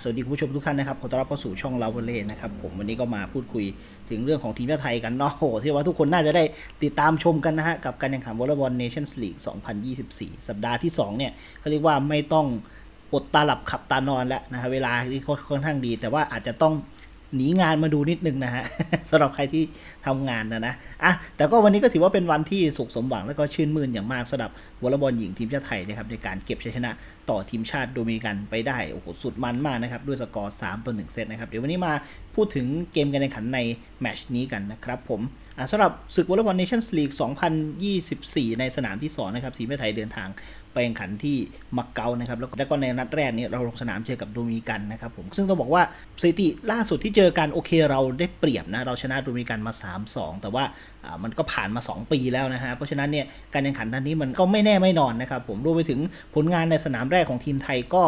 สวัสดีคุณผู้ชมทุกท่านนะครับขอต้อนรับเข้าสู่ช่องเราเล่นะครับผมวันนี้ก็มาพูดคุยถึงเรื่องของทีมชาติไทยกันเนาะโอ้ที่ว่าทุกคนน่าจะได้ติดตามชมกันนะฮะกับการแข่งขันวอลเลย์บอลเนชั่นส์ลีก 2024 สัปดาห์ที่ 2 เนี่ยเขาเรียกว่าไม่ต้องอดตาหลับขับตานอนแล้วนะฮะเวลาที่ค่อนข้างดี แต่ว่าอาจจะต้องหนีงานมาดูนิดนึงนะฮะสำหรับใครที่ทำงานนะนะอะแต่ก็วันนี้ก็ถือว่าเป็นวันที่สุขสมหวังและก็ชื่นมื่นอย่างมากสำหรับ วอลเลย์บอลหญิงทีมชาติไทยนะครับในการเก็บชัยชนะต่อทีมชาติโดมินิกันไปได้โอ้โหสุดมันมากนะครับด้วยสกอร์3ต่อ1เซตนะครับเดี๋ยววันนี้มาพูดถึงเกมการแข่งขันในแมชนี้กันนะครับผมสำหรับศึกวอลเลย์บอลเนชั่นส์ลีก 2024 ในสนามที่2นะครับทีมชาติไทยเดินทางไปแข่งขันที่มักเกานะครับแล้วก็ในนัดแรกเนี่ยเราลงสนามเจอกับโดมินิกันนะครับผมซึ่งต้องบอกว่าสถิติล่าสุดที่เจอกันโอเคเราได้เปรียบนะเราชนะโดมินิกันมา 3-2 แต่ว่าอ่ามันก็ผ่านมา 2 ปีแล้วนะฮะเพราะฉะนั้นเนี่ยการแข่งขันนัดนี้มันก็ไม่แน่ไม่นอนนะครับผมรวมไปถึงผลงานในสนามแรกของทีมไทยก็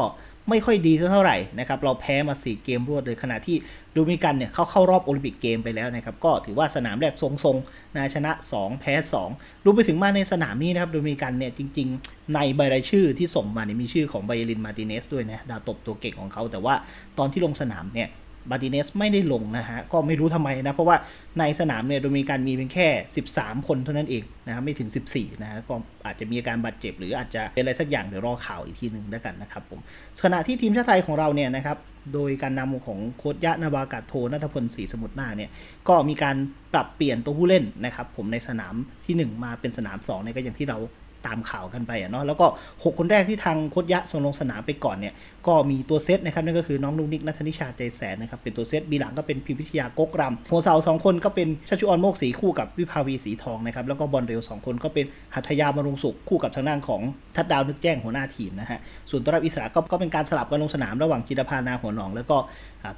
ไม่ค่อยดีเท่าไหร่นะครับเราแพ้มา 4 เกมรวดเลยขณะที่โดมิกันเนี่ยเขาเข้ารอบโอลิมปิกเกมไปแล้วนะครับก็ถือว่าสนามแรกทรงๆนะชนะ 2 แพ้2รวมไปถึงมาในสนามนี้นะครับโดมินิกันเนี่ยจริง ๆ ในใบรายชื่อที่ส่งมาเนี่ยมีชื่อของไบรินมาติเนสด้วยนะดาวตบตัวเก่งของเขาแต่ว่าตอนที่ลงสนามเนี่ย มาติเนสไม่ได้ลงนะฮะ ก็ไม่รู้ทำไมนะ เพราะว่าในสนามเนี่ยโดมินิกันมีเพียงแค่ 13 คนเท่านั้นเองนะไม่ถึง 14 นะฮะ ก็อาจจะมีอาการบาดเจ็บ หรืออาจจะเป็นอะไรสักอย่างเดี๋ยวรอข่าวอีกทีหนึ่งแล้วกันนะครับผมขณะที่ทีมชาติไทยของเราเนี่ยนะครับโดยการนำของโค้ชยะนาวากาโทนัทพลศรีสมุทรหน้าเนี่ยก็มีการปรับเปลี่ยนตัวผู้เล่นนะครับผมในสนามทีหนึ่1 มาเป็นสนาม2เนี่ยก็อย่างที่เรา ตามข่าวกันไปอะเนาะแล้วก็ 6 คนแรกที่ทางโคชยะส่งลงสนามไปก่อนเนี่ยก็มีตัวเซตนะครับนั่นก็คือน้องลูกนิกนัทนิชาใจแสนนะครับเป็นตัวเซตบีหลังก็เป็นพิพิทยากกรำหัวเสาสองคนก็เป็นชัชชุออนโมกสีคู่กับวิภาวีสีทองนะครับแล้วก็บอลเร็ว 2 คนก็เป็นหัตยาบรุงสุขคู่กับทางด้านของทัดดาวนึกแจ้งหัวหน้าทีมนะฮะส่วนตัวรับอิสระก็ก็เป็นการสลับกันลงสนามระหว่างจิตพานาหัวหนอง แล้วก็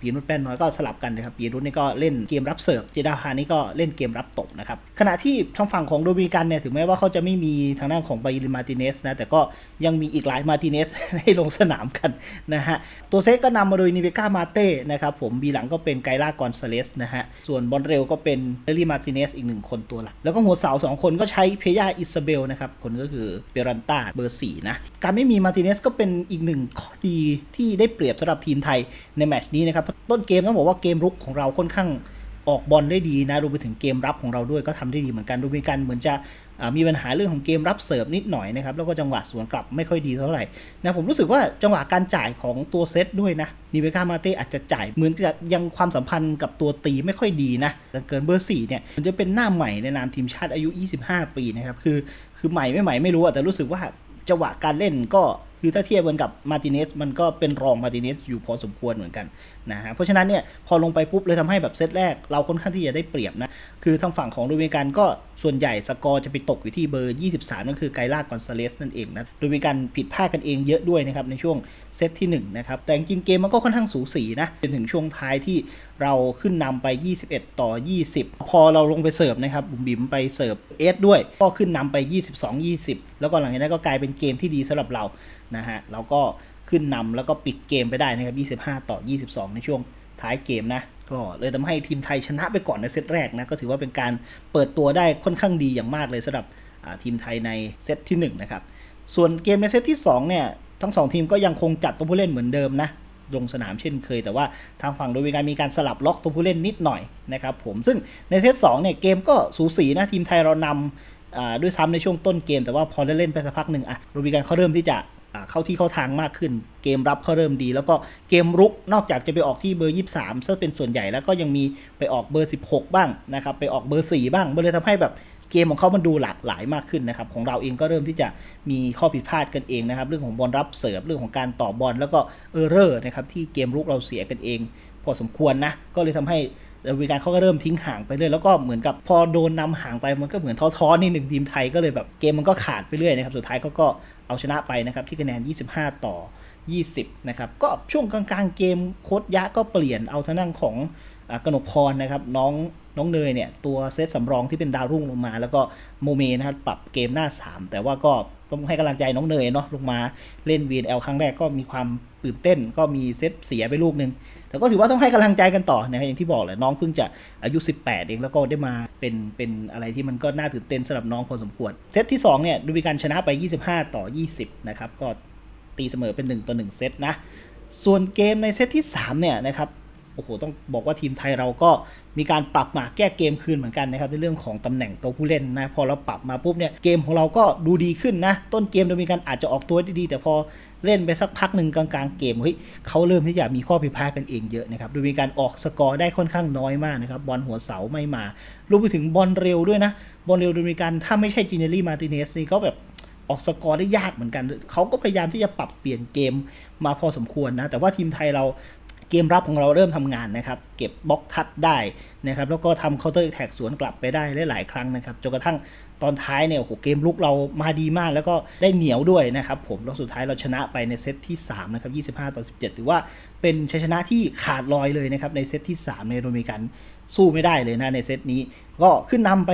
ปีนุชแป้นน้อยก็สลับกันนะครับปีนุชนี่ก็เล่นเกมรับเสิร์ฟจิตพานี่ก็เล่นเกมรับตบนะครับขณะที่ทางฝั่งของโดมิกันเนี่ยถึงแม้ว่าเขาจะไม่มีทางด้านของไบรินมาติเนสนะ แต่ก็ยังมีอีกหลายมาติเนสให้ลงสนามกันนะฮะ ตัวเซตก็นำมาโดยนิเวก้ามาเต้นะครับผมบีหลังก็เป็นไกล่ากอนซาเลสนะฮะ ส่วนบอลเร็วก็เป็นเอลี่มาติเนสอีกหนึ่งคนตัวหลัก แล้วก็หัวเสาสองคนก็ใช้เพย่าอิซาเบลนะครับ คนก็คือเปรันตาเบอร์สี่นะการไม่มีมาติเนสก็เป็นอีกหนึ่งข้อดีที่ได้เปรียบสำหรับทีมไทยในแมตช์นี้นะครับต้นเกมต้องบอกว่าเกมรุกของเราค่อนข้าง ออกบอลได้ดีนะรวมไปถึงเกมรับของเราด้วยก็ทำได้ดีเหมือนกันดูมีกันเหมือนจะมีปัญหาเรื่องของเกมรับเสิร์ฟนิดหน่อยนะครับแล้วก็จังหวะสวนกลับไม่ค่อยดีเท่าไหร่นะผมรู้สึกว่าจังหวะการจ่ายของตัวเซตด้วยนะนิเวกามาเต้อาจจะจ่ายเหมือนจะยังความสัมพันธ์กับตัวตีไม่ค่อยดีนะเกินเบอร์สี่เนี่ยมันจะเป็นหน้าใหม่ในนามทีมชาติอายุ 25 ปีนะครับคือคือใหม่ไม่ใหม่ไม่รู้แต่รู้สึกว่าจังหวะการเล่นก็ คือถ้าเทียบกันกับมาติเนสมันก็เป็นรองมาติเนสอยู่พอสมควรเหมือนกันนะฮะเพราะฉะนั้นเนี่ยพอลงไปปุ๊บเลยทำให้แบบเซตแรกเราค่อนข้างที่จะได้เปรียบนะคือทางฝั่งของโดมินิกันก็ส่วนใหญ่สกอร์จะไปตกอยู่ที่เบอร์ 23 นั่นคือไกล่ากอนซาเลสนั่นเองนะโดมิการผิดพลาดกันเองเยอะด้วยนะครับในช่วง เซตที่1นะครับ แต่จริงเกมมันก็ค่อนข้างสูสีนะจนถึงช่วงท้ายที่เราขึ้นนำไป 21 ต่อ 20 พอเราลงไปเสิร์ฟนะครับบุ๋มบิ๋มไปเสิร์ฟเอสด้วย ก็ขึ้นนำไป 22 20 แล้วก็หลังจากนั้นก็กลายเป็นเกมที่ดีสำหรับเรานะฮะเราก็ขึ้นนำแล้วก็ปิดเกมไปได้นะครับ 25 ต่อ 22 ในช่วงท้ายเกมนะก็เลยทำให้ทีมไทยชนะไปก่อนในเซตแรกนะก็ถือว่าเป็นการเปิดตัวได้ค่อนข้างดีอย่างมากเลยสำหรับทีมไทยในเซตที่1นะครับส่วนเกมในเซตที่2เนี่ย ทั้ง2ทีมก็ยังคงจัดตัวผู้เล่นเหมือนเดิมนะลงสนามเช่นเคย แต่ว่าทางฝั่งโดมินกันมีการสลับล็อกตัวผู้เล่นนิดหน่อยนะครับผมซึ่งในเซต2เนี่ยเกมก็สูสีนะทีมไทยเรานำด้วยซ้ำในช่วงต้นเกม แต่ว่าพอได้เล่นไปสักพักหนึ่งอะโดมินกันเขาเริ่มที่จะเข้าที่เข้าทางมากขึ้น เกมรับเขาเริ่มดี แล้วก็เกมรุกนอกจากจะไปออกที่เบอร์ 23ซึ่งเป็นส่วนใหญ่แล้วก็ยังมีไปออกเบอร์ 16 บ้างนะครับไปออกเบอร์ 4 บ้างมันเลยทำให้แบบ เกมของเขามันดูหลากหลายมากขึ้นนะครับ ของเราเองก็เริ่มที่จะมีข้อผิดพลาดกันเองนะครับ เรื่องของบอลรับเสิร์ฟเรื่องของการต่อบอลแล้วก็เออร์เรอร์นะครับที่เกมรุกเราเสียกันเอง พอสมควรนะ ก็เลยทำให้บริการเขาก็เริ่มทิ้งห่างไปเรื่อยแล้วก็เหมือนกับพอโดนนำห่างไปมันก็เหมือนท้อๆนิดหนึ่งทีมไทยก็เลยแบบเกมมันก็ขาดไปเรื่อยนะครับสุดท้ายเขาก็เอาชนะไปนะครับที่คะแนน 25 ต่อ 20 นะครับ ก็ช่วงกลางๆเกมโค้ดยะก็เปลี่ยนเอาทางด้านของ กนกพรนะครับน้องน้องเนยเนี่ยตัวเซตสำรองที่เป็นดาวรุ่งลงมา แล้วก็โมเมนะครับปรับเกมหน้า 3 แต่ว่าก็ต้องให้กำลังใจน้องเนยเนาะลงมาเล่น VNL ครั้งแรกก็มีความตื่นเต้น ก็มีเซตเสียไปลูกหนึ่งแต่ก็ถือว่าต้องให้กำลังใจกันต่อนะครับอย่างที่บอกแหละน้องเพิ่งจะอายุ 18 เองแล้วก็ได้มาเป็นเป็นอะไรที่มันก็น่าตื่นเต้นสำหรับน้องพอสมควร เซตที่2เนี่ยดูมีการชนะไป 25 ต่อ 20 นะครับก็ตีเสมอเป็น 1 ต่อ 1 เซตนะส่วนเกมในเซตที่3เนี่ยนะครับ โอ้โหต้องบอกว่าทีมไทยเราก็มีการปรับมาแก้เกมคืนเหมือนกันนะครับในเรื่องของตำแหน่งตัวผู้เล่นนะพอเราปรับมาปุ๊บเนี่ยเกมของเราก็ดูดีขึ้นนะ ต้นเกมโดยมีการอาจจะออกตัวด้ดีแต่พอเล่นไปสักพักหนึ่งกลางๆเกมเฮ้ยเขาเริ่มที่จะมีข้อผิดพลาดกันเองเยอะนะครับโดยมีการออกสกอร์ได้ค่อนข้างน้อยมากนะครับบอลหัวเสาไม่มารวมไปถึงบอลเร็วด้วยนะบอลเร็วโดยมีการถ้าไม่ใช่จินเนอรี่มาติเนสนี่ก็แบบออกสกอร์ได้ยากเหมือนกัน เขาก็พยายามที่จะปรับเปลี่ยนเกมมาพอสมควรนะ แต่ว่าทีมไทยเรา เกมรับของเราเริ่มทำงานนะครับ เก็บบล็อกทัดได้นะครับ แล้วก็ทำเคาน์เตอร์แท็กสวนกลับไปได้หลายๆครั้งนะครับจนกระทั่งตอนท้ายเนี่ยโอ้โหเกมลุกเรามาดีมาก แล้วก็ได้เหนียวด้วยนะครับผมแล้วสุดท้ายเราชนะไปในเซตที่3นะครับ25ต่อ17 ถือว่าเป็นชัยชนะที่ขาดลอยเลยนะครับในเซตที่ 3 ในโดมีการสู้ไม่ได้เลยนะในเซตนี้ ก็ขึ้นนำไป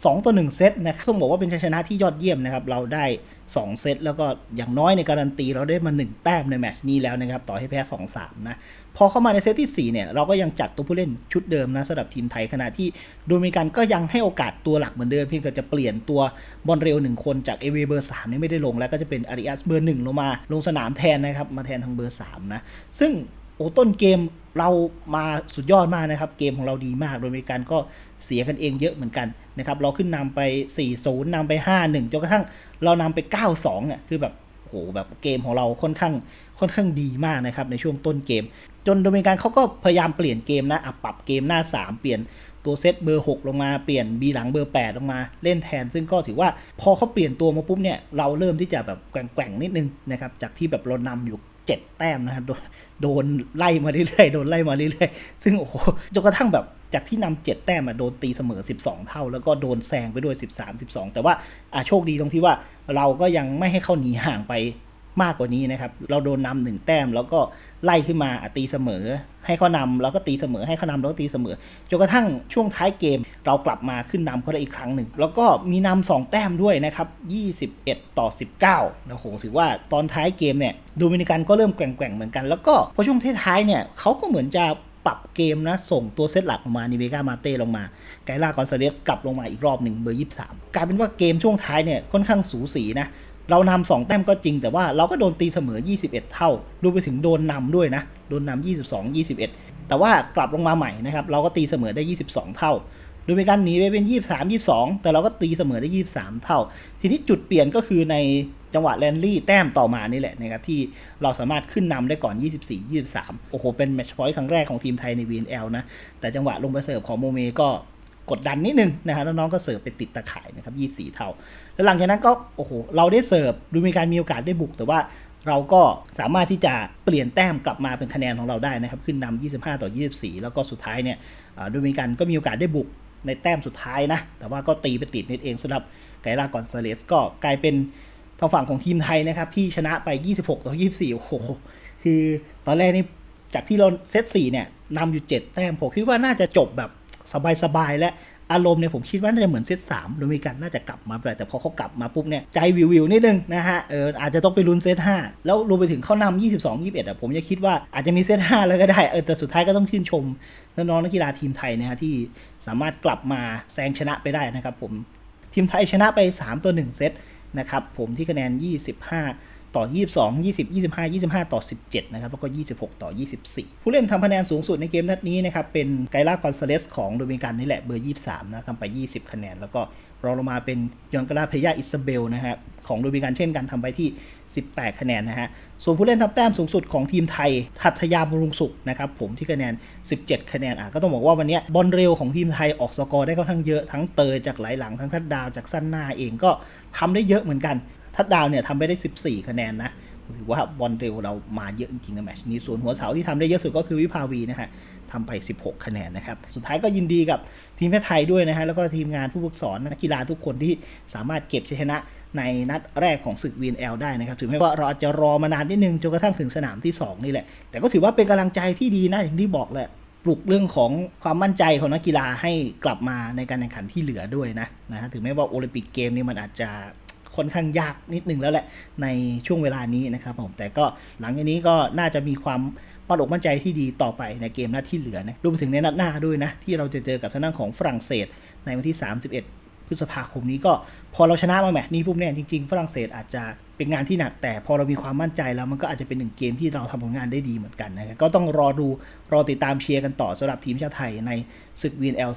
2 ต่อ 1 เซตนะครับต้องบอกว่าเป็นชัยชนะที่ยอดเยี่ยมนะครับ เราได้ 2 เซตแล้วก็อย่างน้อยในการันตีเราได้มา 1 แต้มในแมตช์นี้แล้วนะครับ ต่อให้แพ้ 2-3 นะ พอเข้ามาในเซตที่ 4 เนี่ย เราก็ยังจัดตัวผู้เล่นชุดเดิมนะสำหรับทีมไทยขณะที่โดมิกันก็ยังให้โอกาสตัวหลักเหมือนเดิมเพียงแต่จะเปลี่ยนตัวบอลเร็ว 1 คนจากเอเวเบอร์3เนี่ไม่ได้ลงแล้วก็จะเป็นอาริอัสเบอร์1ลงมาลงสนามแทนนะครับมาแทนทางเบอร์3นะซึ่งโอ้ต้นเกมเรามาสุดยอดมากนะครับ เกมของเราดีมากโดยมีการก็ เสียกันเองเยอะเหมือนกันนะครับเราขึ้นนำไป4-0นำไป 5-1จนกระทั่งเรานำไป 9-2อะคือแบบโอ้โหแบบเกมของเราค่อนข้างค่อนข้างดีมากนะครับในช่วงต้นเกม จนโดมิกันเขาก็พยายามเปลี่ยนเกมนะปรับเกมหน้า 3 เปลี่ยนตัวเซตเบอร์ 6 ลงมาเปลี่ยน B หลังเบอร์ 8 ลงมาเล่นแทน ซึ่งก็ถือว่าพอเขาเปลี่ยนตัวมาปุ๊บเนี่ยเราเริ่มที่จะแบบแกว่งๆนิดนึงนะครับจากที่แบบเรานำอยู่ 7 แต้มนะครับโดนไล่มาเรื่อยๆโดนไล่มาเรื่อยๆซึ่งโอ้โหจนกระทั่งแบบ จากที่นำ7แต้มมาโดนตีเสมอ 12 เท่า แล้วก็โดนแซงไปด้วย 13 12 แต่ว่าอะโชคดีตรงที่ว่าเราก็ยังไม่ให้เขาหนีห่างไปมากกว่านี้นะครับ เราโดนนำหนึ่งแต้มแล้วก็ไล่ขึ้นมาตีเสมอ ให้เขานำแล้วก็ตีเสมอ ให้เขานำแล้วก็ตีเสมอจนกระทั่งช่วงท้ายเกม เรากลับมาขึ้นนำเขาได้อีกครั้งหนึ่งแล้วก็มีนำสองแต้มด้วยนะครับ21 ต่อ 19นะโหถือว่าตอนท้ายเกมเนี่ยโดมินิกันก็เริ่มแกว่งๆเหมือนกัน แล้วก็พอช่วงท้ายๆเนี่ยเขาก็เหมือนจะ ปรับเกมนะ ส่งตัวเซตหลักลงมานิเวกามาเต้ลงมา ไกล่ากอนซาเลสกลับลงมาอีกรอบหนึ่งเบอร์23กลายเป็นว่าเกมช่วงท้ายเนี่ยค่อนข้างสูสีนะ เรานำสองแต้มก็จริง แต่ว่าเราก็โดนตีเสมอ 21 เท่ารวมไปถึงโดนนำด้วยนะ โดนนำ22 21 แต่ว่ากลับลงมาใหม่นะครับ เราก็ตีเสมอได้ 22 เท่าโดยมีการหนีไปเป็น 23 22 แต่เราก็ตีเสมอได้ 23 เท่า ทีนี้จุดเปลี่ยนก็คือใน จังหวะแลนลี่แต้มต่อมานี่แหละนะครับที่เราสามารถขึ้นนำได้ก่อน 24 23 โอ้โห เป็นแมตช์พอยต์ครั้งแรกของทีมไทยใน VNL นะ แต่จังหวะลงไปเสิร์ฟของโมเมก็กดดันนิดนึงนะครับแล้วน้องก็เสิร์ฟไปติดตะข่ายนะครับ 24 เท่า แล้วหลังจากนั้นก็โอ้โหเราได้เสิร์ฟดูมีการมีโอกาสได้บุกแต่ว่าเราก็สามารถที่จะเปลี่ยนแต้มกลับมาเป็นคะแนนของเราได้นะครับ ขึ้นนำ25 ต่อ 24 แล้วก็สุดท้ายเนี่ยดูมีการก็มีโอกาสได้บุกในแต้มสุดท้ายนะ แต่ว่าก็ตีไปติดน็ตเองสำหรับไกลากอนซาเลสก็กลายเป็น ทางฝั่งของทีมไทยนะครับ ที่ชนะไป 26 ต่อ 24 โอ้โห คือตอนแรกนี่จากที่เราเซต4เนี่ยนำอยู่ 7 แต้ม ผมคิดว่าน่าจะจบแบบสบายๆและอารมณ์เนี่ยผมคิดว่าน่าจะเหมือนเซต3โดยมีกันน่าจะกลับมาแต่แต่พอเขากลับมาปุ๊บเนี่ยใจวิววิวๆนิดนึงนะฮะเอออาจจะต้องไปลุ้นเซต5แล้วรวมไปถึงเขานำ22 21อะผมจะคิดว่าอาจจะมีเซต5แล้วก็ได้เออแต่สุดท้ายก็ต้องชื่นชมน้องนักกีฬาทีมไทยนะฮะที่สามารถกลับมาแซงชนะไปได้นะครับผมทีมไทยชนะไป 3ต่อ1เซต นะครับผมที่คะแนน 25 ต่อ 22 20 25 25 ต่อ 17 นะครับ แล้วก็ 26 ต่อ 24 ผู้เล่นทำคะแนนสูงสุดในเกมนัดนี้นะครับ เป็นไกลากอนซาเลสของโดมิกันนี่แหละเบอร์ 23 นะทำไป 20 คะแนน แล้วก็รองลงมาเป็นยอนกาลาเพยาอิซาเบลนะครับของโดมิกันเช่นกันทำไปที่ 18 คะแนนนะฮะ ส่วนผู้เล่นทำแต้มสูงสุดของทีมไทยหัตยาบำรุงสุขนะครับผมที่คะแนน 17 คะแนนอะก็ต้องบอกว่าวันนี้บอลเร็วของทีมไทยออกสกอร์ได้ค่อนข้างเยอะทั้งเตยจากไหลหลังทั้งทัดดาวจากสั้นหน้าเองก็ทำได้เยอะเหมือนกัน ทัดดาวเนี่ยทำไปได้ 14 คะแนนนะถือว่าบอลเร็วเรามาเยอะจริงๆในแมชนี้ส่วนหัวเสาที่ทำได้เยอะสุดก็คือวิภาวีนะฮะทำไป 16 คะแนนนะครับ สุดท้ายก็ยินดีกับทีมแพทย์ไทยด้วยนะฮะ แล้วก็ทีมงานผู้ฝึกสอนนักกีฬาทุกคนที่สามารถเก็บชัยชนะในนัดแรกของศึก VNL ได้นะครับ ถึงแม้ว่าเราอาจจะรอมานานนิดนึงจนกระทั่งถึงสนามที่ 2 นี่แหละ แต่ก็ถือว่าเป็นกำลังใจที่ดีนะอย่างที่บอกแหละปลุกเรื่องของความมั่นใจของนักกีฬาให้กลับมาในการแข่งขันที่เหลือด้วยนะนะฮะถึงแม้ว่าโอลิมปิกเกมนี้มันอาจจะ ค่อนข้างยากนิดนึงแล้วแหละในช่วงเวลานี้นะครับผมแต่ก็หลังจากนี้ก็น่าจะมีความมั่นอกมั่นใจที่ดีต่อไปในเกมนัดที่เหลือนะรวมไปถึงในนัดหน้าด้วยนะที่เราจะเจอกับทางด้านของฝรั่งเศสในวันที่ 31 พฤษภาคมนี้ก็พอเราชนะมาแมตช์นี้ปุ๊บเนี่ยจริงๆฝรั่งเศสอาจจะเป็นงานที่หนัก แต่พอเรามีความมั่นใจแล้วมันก็อาจจะเป็นหนึ่งเกมที่เราทำผลงานได้ดีเหมือนกันนะครับก็ต้องรอดูรอติดตามเชียร์กันต่อสำหรับทีมชาติไทยในศึก VNL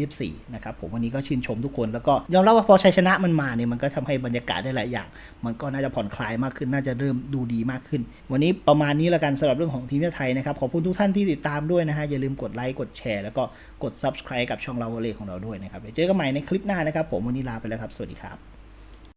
2024 นะครับผมวันนี้ก็ชื่นชมทุกคน แล้วก็ยอมรับว่าพอชัยชนะมันมาเนี่ยมันก็ทำให้บรรยากาศได้หลายอย่าง มันก็น่าจะผ่อนคลายมากขึ้นน่าจะเริ่มดูดีมากขึ้น วันนี้ประมาณนี้ล้วกันสำหรับเรื่องของทีมชาติไทยนะครับขอบคุณทุกท่านที่ติดตามด้วยนะฮะอย่าลืมกดไลค์กดแชร์แล้วก็กด subscribe กับช่องเราวเลของเราด้วยนะครับเจอกันใหม่ในคลิปหน้านะครับผมวันนี้ลาไปแล้วครับสวัสดีครับ